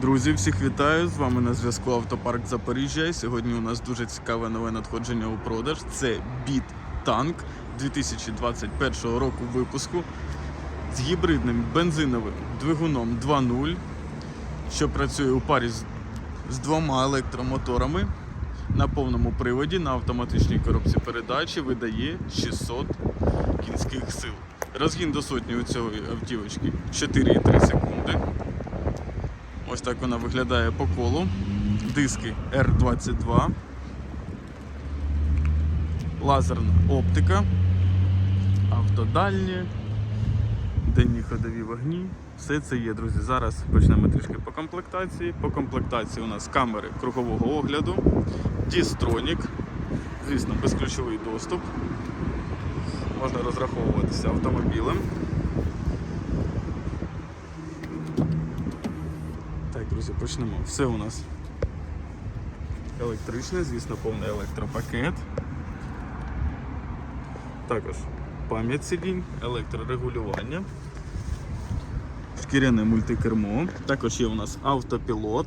Друзі, всіх вітаю! З вами на зв'язку Автопарк Запоріжжя. Сьогодні у нас дуже цікаве нове надходження у продаж. Це Біт Танк 2021 року випуску з гібридним бензиновим двигуном 2.0, що працює у парі з, з двома електромоторами на повному приводі на автоматичній коробці передачі видає 600 кінських сил. Розгін до сотні у цієї автівочки 4,3 секунди. Ось так вона виглядає по колу. Диски R22. Лазерна оптика. Автодальні. Денні ходові вогні. Все це є, друзі. Зараз почнемо трішки по комплектації. По комплектації у нас камери кругового огляду, Дістронік, звісно, безключовий доступ. Можна розраховуватися автомобілем. Так, друзі, почнемо. Все у нас електричне, звісно, повний електропакет. Також пам'ять сидінь, електрорегулювання, шкіряне мультикермо. Також є у нас автопілот.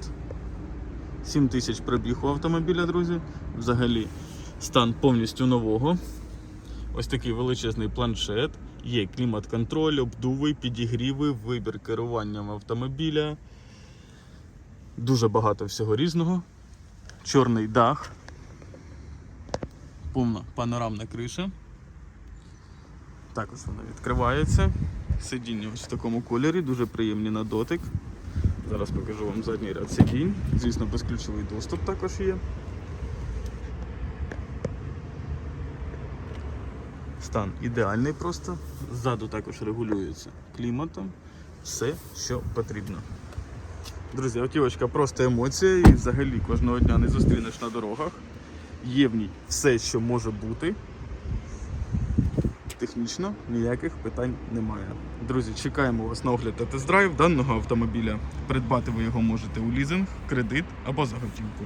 7 тисяч пробіг у автомобіля, друзі. Взагалі стан повністю нового. Ось такий величезний планшет. Є клімат-контроль, обдуви, підігріви, вибір керуванням автомобіля. Дуже багато всього різного. Чорний дах. Повна панорамна криша. Також вона відкривається. Сидіння ось в такому кольорі, дуже приємні на дотик. Зараз покажу вам задній ряд сидінь. Звісно, безключовий доступ також є. Стан ідеальний просто. Ззаду також регулюється кліматом. Все, що потрібно. Друзі, автівочка просто емоція і взагалі кожного дня не зустрінеш на дорогах. Є в ній все, що може бути. Технічно ніяких питань немає. Друзі, чекаємо вас на огляд та тест-драйв даного автомобіля. Придбати ви його можете у лізинг, кредит або за готівку.